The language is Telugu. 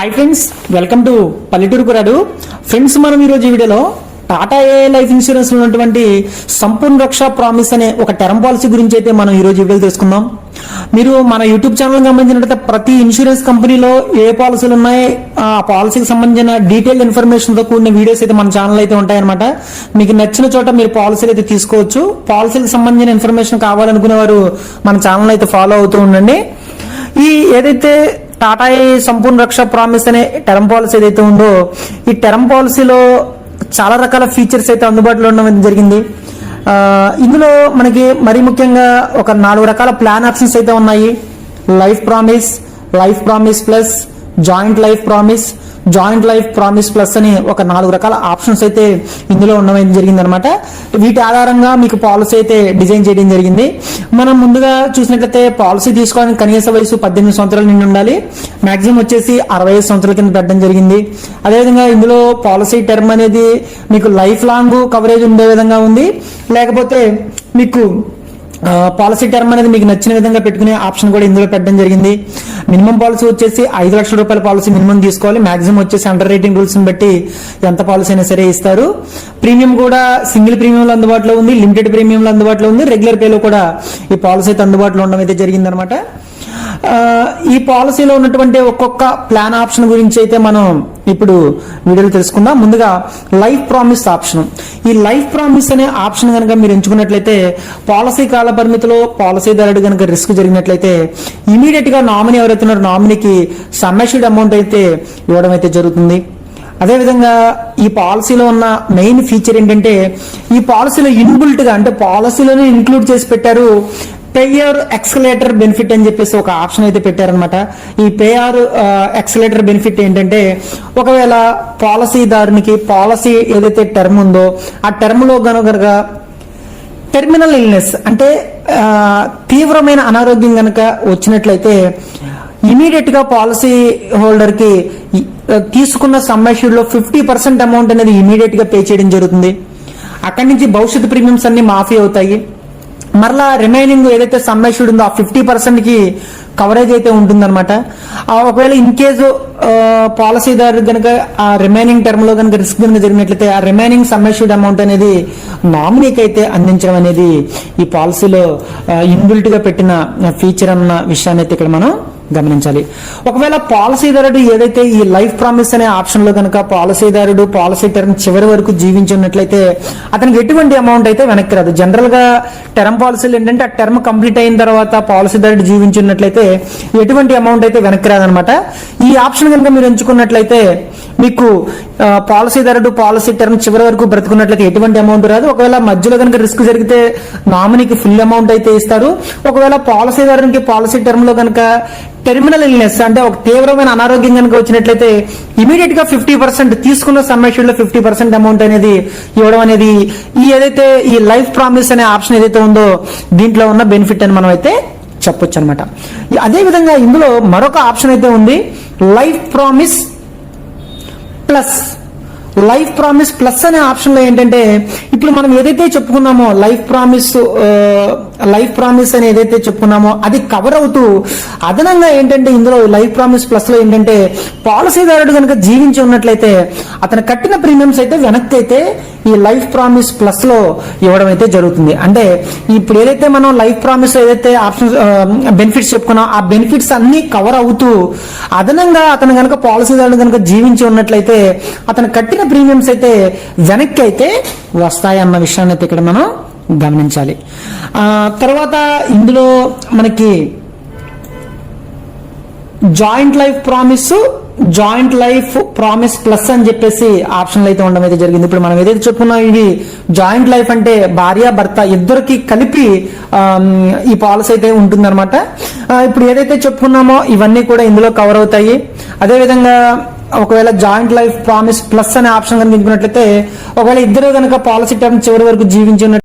హాయ్ ఫ్రెండ్స్ వెల్కమ్ టు పల్లెటూరు కురాడు ఫ్రెండ్స్ మనం ఈరోజు ఈ వీడియోలో టాటా ఏ లైఫ్ ఇన్సూరెన్స్లో ఉన్నటువంటి సంపూర్ణ రక్ష ప్రామిస్ అనే ఒక టర్మ్ పాలసీ గురించి అయితే మనం ఈ రోజు ఈ వీడియోలో తెలుసుకుందాం. మీరు మన యూట్యూబ్ ఛానల్ గమనించినట్లయితే ప్రతి ఇన్సూరెన్స్ కంపెనీలో ఏ పాలసీలు ఉన్నాయి ఆ పాలసీకి సంబంధించిన డీటెయిల్ ఇన్ఫర్మేషన్తో కూడిన వీడియోస్ అయితే మన ఛానల్ అయితే ఉంటాయన్నమాట. మీకు నచ్చిన చోట మీరు పాలసీలు అయితే తీసుకోవచ్చు. పాలసీకి సంబంధించిన ఇన్ఫర్మేషన్ కావాలనుకునే వారు మన ఛానల్ అయితే ఫాలో అవుతూ ఉండండి. ఈ ఏదైతే టాటా ఏ సంపూర్ణ రక్ష ప్రామిస్ అనే టర్మ్ పాలసీ ఏదైతే ఉందో ఈ టర్మ్ పాలసీలో చాలా రకాల ఫీచర్స్ అయితే అందుబాటులో ఉండడం జరిగింది. ఇందులో మనకి మరీ ముఖ్యంగా ఒక నాలుగు రకాల ప్లాన్ ఆప్షన్స్ అయితే ఉన్నాయి. Life promise life promise plus joint life promise joint life promise plus అని ఒక నాలుగు రకాల ఆప్షన్స్ అయితే ఇందులో ఉండడం జరిగింది అనమాట వీటి ఆధారంగా మీకు పాలసీ అయితే డిజైన్ చేయడం జరిగింది. మనం ముందుగా చూసినట్లయితే పాలసీ తీసుకోవడానికి కనీస వయసు పద్దెనిమిది సంవత్సరాల నుండి ఉండాలి. మాక్సిమం వచ్చేసి అరవై ఐదు సంవత్సరాల కింద పెట్టడం జరిగింది. అదేవిధంగా ఇందులో పాలసీ టర్మ్ అనేది మీకు లైఫ్ లాంగ్ కవరేజ్ ఉండే విధంగా ఉంది. లేకపోతే మీకు పాలసీ టర్మ్ అనేది మీకు నచ్చిన విధంగా పెట్టుకునే ఆప్షన్ కూడా ఇందులో పెట్టడం జరిగింది. మినిమం పాలసీ వచ్చేసి ఐదు లక్షల రూపాయల పాలసీ మినిమం తీసుకోవాలి. మాక్సిమం వచ్చేసి అండర్ రేటింగ్ రూల్స్ బట్టి ఎంత పాలసీ అయినా సరే ఇస్తారు. ప్రీమియం కూడా సింగిల్ ప్రీమియంలో అందుబాటులో ఉంది లిమిటెడ్ ప్రీమియంలో అందుబాటులో ఉంది. రెగ్యులర్ పేలో కూడా ఈ పాలసీ అయితే అందుబాటులో ఉండడం అయితే జరిగిందనమాట. ఈ పాలసీలో ఉన్నటువంటి ఒక్కొక్క ప్లాన్ ఆప్షన్ గురించి అయితే మనం ఇప్పుడు వీడియోలో తెలుసుకుందాం. ముందుగా లైఫ్ ప్రామిస్ ఆప్షన్. ఈ లైఫ్ ప్రామిస్ అనే ఆప్షన్ కనుక మీరు ఎంచుకున్నట్లయితే పాలసీ కాల పరిమితిలో పాలసీదారుడు కనుక రిస్క్ జరిగినట్లయితే ఇమీడియట్గా నామినీ ఎవరైతే ఉన్నారో నామినీకి సమ్మెషుడ్ అమౌంట్ అయితే ఇవ్వడం అయితే జరుగుతుంది. అదేవిధంగా ఈ పాలసీలో ఉన్న మెయిన్ ఫీచర్ ఏంటంటే ఈ పాలసీలో ఇన్బుల్ట్గా అంటే పాలసీలోనే ఇంక్లూడ్ చేసి పెట్టారు పేయర్ ఎక్స్కలేటర్ బెనిఫిట్ అని చెప్పేసి ఒక ఆప్షన్ అయితే పెట్టారనమాట ఈ పేఆర్ ఎక్సలేటర్ బెనిఫిట్ ఏంటంటే ఒకవేళ పాలసీదారునికి పాలసీ ఏదైతే టర్మ్ ఉందో ఆ టర్మ్లో కనుక టెర్మినల్ ఇల్నెస్ అంటే తీవ్రమైన అనారోగ్యం కనుక వచ్చినట్లయితే ఇమీడియట్గా పాలసీ హోల్డర్కి తీసుకున్న సమ్మేషన్లో ఫిఫ్టీ పర్సెంట్ అమౌంట్ అనేది ఇమీడియట్గా పే చేయడం జరుగుతుంది. అక్కడి నుంచి భవిష్యత్ ప్రీమియంస్ అన్ని మాఫీ అవుతాయి. మరలా రిమైనింగ్ ఏదైతే సమ్మేషుడ్ ఉందో ఆ ఫిఫ్టీ పర్సెంట్కి కవరేజ్ అయితే ఉంటుందన్నమాట. ఆ ఒకవేళ ఇన్ కేసు పాలసీదారు కనుక ఆ రిమైనింగ్ టర్మ్లో కనుక రిస్క్ కనుక జరిగినట్లయితే ఆ రిమైనింగ్ సమ్మేషుడ్ అమౌంట్ అనేది నామినీకి అయితే అందించడం అనేది ఈ పాలసీలో ఇన్బిల్ట్గా పెట్టిన ఫీచర్ అన్న విషయాన్ని అయితే ఇక్కడ మనం గమనించాలి. ఒకవేళ పాలసీదారుడు ఏదైతే ఈ లైఫ్ ప్రామిస్ అనే ఆప్షన్లో కనుక పాలసీదారుడు పాలసీ టర్మ్ చివరి వరకు జీవించి ఉన్నట్లయితే అతనికి ఎటువంటి అమౌంట్ అయితే వెనక్కి రాదు. జనరల్గా టర్మ్ పాలసీలు ఏంటంటే ఆ టర్మ్ కంప్లీట్ అయిన తర్వాత పాలసీదారుడు జీవించి ఉన్నట్లయితే ఎటువంటి అమౌంట్ అయితే వెనక్కి రాదనమాట ఈ ఆప్షన్ కనుక మీరు ఎంచుకున్నట్లయితే మీకు పాలసీదారుడు పాలసీ టర్మ్ చివరి వరకు బ్రతుకున్నట్లయితే ఎటువంటి అమౌంట్ రాదు. ఒకవేళ మధ్యలో కనుక రిస్క్ జరిగితే నామినీకి ఫుల్ అమౌంట్ అయితే ఇస్తారు. ఒకవేళ పాలసీదారునికి పాలసీ టర్మ్లో కనుక టెర్మినల్ ఇల్నెస్ అంటే ఒక తీవ్రమైన అనారోగ్యం కనుక వచ్చినట్లయితే ఇమీడియట్గా ఫిఫ్టీ పర్సెంట్ తీసుకున్న సమ్మేషన్లో ఫిఫ్టీ పర్సెంట్ అమౌంట్ అనేది ఇవ్వడం అనేది ఈ ఏదైతే ఈ లైఫ్ ప్రామిస్ అనే ఆప్షన్ ఏదైతే ఉందో దీంట్లో ఉన్న బెనిఫిట్ అని మనం అయితే చెప్పొచ్చు అనమాట అదే విధంగా ఇందులో మరొక ఆప్షన్ అయితే ఉంది life promise plus life promise plus అనే ఆప్షన్లో ఏంటంటే ఇప్పుడు మనం ఏదైతే చెప్పుకున్నామో లైఫ్ ప్రామిస్ లైఫ్ ప్రామిస్ అని ఏదైతే చెప్పుకున్నామో అది కవర్ అవుతూ అదనంగా ఏంటంటే ఇందులో లైఫ్ ప్రామిస్ ప్లస్లో ఏంటంటే పాలసీదారుడు కనుక జీవించి ఉన్నట్లయితే అతను కట్టిన ప్రీమియమ్స్ అయితే వెనక్కి అయితే ఈ లైఫ్ ప్రామిస్ ప్లస్లో ఇవ్వడం అయితే జరుగుతుంది. అంటే ఇప్పుడు ఏదైతే మనం లైఫ్ ప్రామిస్ ఏదైతే ఆప్షన్స్ బెనిఫిట్స్ చెప్పుకున్నాం ఆ బెనిఫిట్స్ అన్ని కవర్ అవుతూ అదనంగా అతను కనుక పాలసీదారుడు కనుక జీవించి ఉన్నట్లయితే అతను కట్టిన ప్రీమియమ్స్ అయితే వెనక్కి అయితే వస్తాయి అన్న విషయాన్ని అయితే ఇక్కడ మనం గమనించాలి. తర్వాత ఇందులో మనకి joint life promise joint life promise plus అని చెప్పేసి ఆప్షన్లు అయితే ఉండడం అయితే జరిగింది. ఇప్పుడు మనం ఏదైతే చెప్పుకున్నాం ఇది జాయింట్ లైఫ్ అంటే భార్య భర్త ఇద్దరికి కలిపి ఈ పాలసీ అయితే ఉంటుందన్నమాట. ఇప్పుడు ఏదైతే చెప్పుకున్నామో ఇవన్నీ కూడా ఇందులో కవర్ అవుతాయి. అదేవిధంగా ఒకవేళ జాయింట్ లైఫ్ ప్రామిస్ ప్లస్ అనే ఆప్షన్ కనుక ఇంకున్నట్లయితే ఒకవేళ ఇద్దరు కనుక పాలసీ టర్మ్ చివరి వరకు జీవించినట్టు